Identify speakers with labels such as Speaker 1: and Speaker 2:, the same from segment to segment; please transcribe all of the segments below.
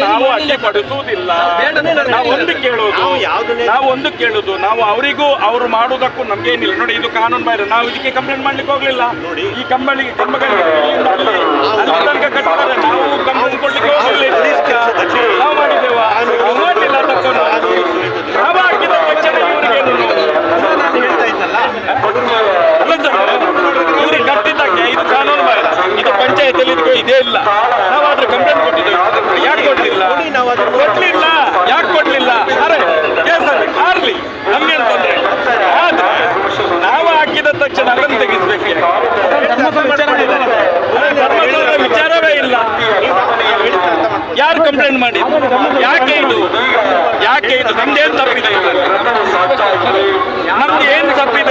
Speaker 1: ನಾವು ಅಡ್ಡಿ ಪಡಿಸುವುದಿಲ್ಲ. ಒಂದು ಕೇಳೋದು. ನಾವೊಂದು ಕೇಳೋದು. ನಾವು ಅವರಿಗೂ ಅವ್ರು ಮಾಡೋದಕ್ಕೂ ನಮ್ಗೇನಿಲ್ಲ. ನೋಡಿ ಇದು ಕಾನೂನು ಬಾಹಿರ. ನಾವು ಇದಕ್ಕೆ ಕಂಪ್ಲೇಂಟ್ ಮಾಡ್ಲಿಕ್ಕೆ ಹೋಗ್ಲಿಲ್ಲ. ಈ ಕಂಬಳಿಗೆ ಕಂಬಗಳಿಗೆ ಕಟ್ಟಿದ್ದಾರೆ. ನಾವು ಪಂಚಾಯತಿಯಲ್ಲಿ ಇದಕ್ಕೂ ಇದೇ ಇಲ್ಲ. ನಾವು ಅದ್ರ ಕಂಪ್ಲೇಂಟ್ ಕೊಟ್ಟಿದ್ದೇವೆ. ಯಾಕೆ ಕೊಡಲಿಲ್ಲ ನಾವು ಅದು ಕೊಡಲಿಲ್ಲ ಯಾಕೆ ಕೊಡಲಿಲ್ಲ ಅರೆ ಕೇಸ್ ಆರ್ಲಿ ನಮ್ಗೇನು ತೊಂದರೆ? ಆದ್ರೆ ನಾವು ಹಾಕಿದ ತಕ್ಷಣ ಅದನ್ನು ತೆಗೆಸಬೇಕು ವಿಚಾರವೇ ಇಲ್ಲ. ಯಾರು ಕಂಪ್ಲೇಂಟ್ ಮಾಡಿ ಯಾಕೆ ಇದು? ಯಾಕೆ ಇದು? ನಮ್ದೇನು ತಪ್ಪಿದೆ? ನಮ್ದು ಏನು ತಪ್ಪಿದೆ?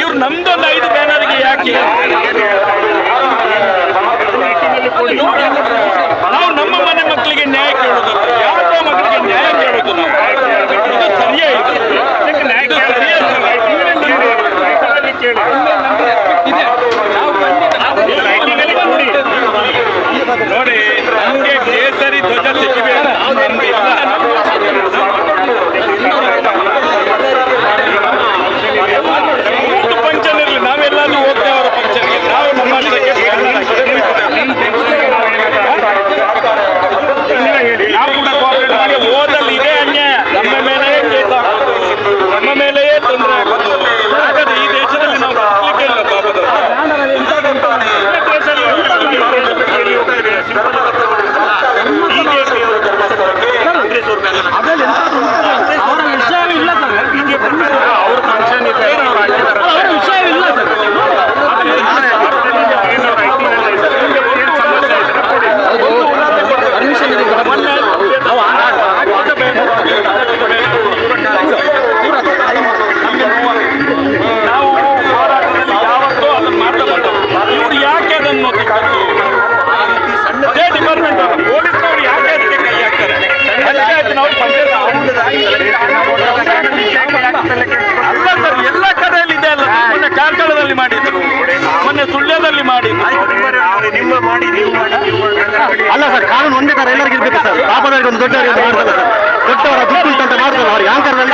Speaker 1: ಇವ್ರು ನಮ್ದು ಅಲ್ಲ ಸರ್ ಎಲ್ಲ ಕಡೆಯಲ್ಲಿ ಅಲ್ಲ ಮೊನ್ನೆ ಕಾರ್ಕಳದಲ್ಲಿ ಮಾಡಿದ್ರು ಮೊನ್ನೆ ಸುಳ್ಯದಲ್ಲಿ
Speaker 2: ಮಾಡಿ
Speaker 3: ಅಲ್ಲ ಸರ್ ಕಾನೂನು ಒಂದೇ ತರ ಎಲ್ಲರಿಗೂ ಇರ್ಬೇಕು ಸರ್ ಪಾಪದವರಿಗೆ ಒಂದು ದೊಡ್ಡ ದೊಡ್ಡವರ ದುಡ್ಡು
Speaker 1: ಅಂತ ಮಾಡ್ತಾರೆ ಅವ್ರಿಗೆ ಆಂಕರ್ನಲ್ಲಿ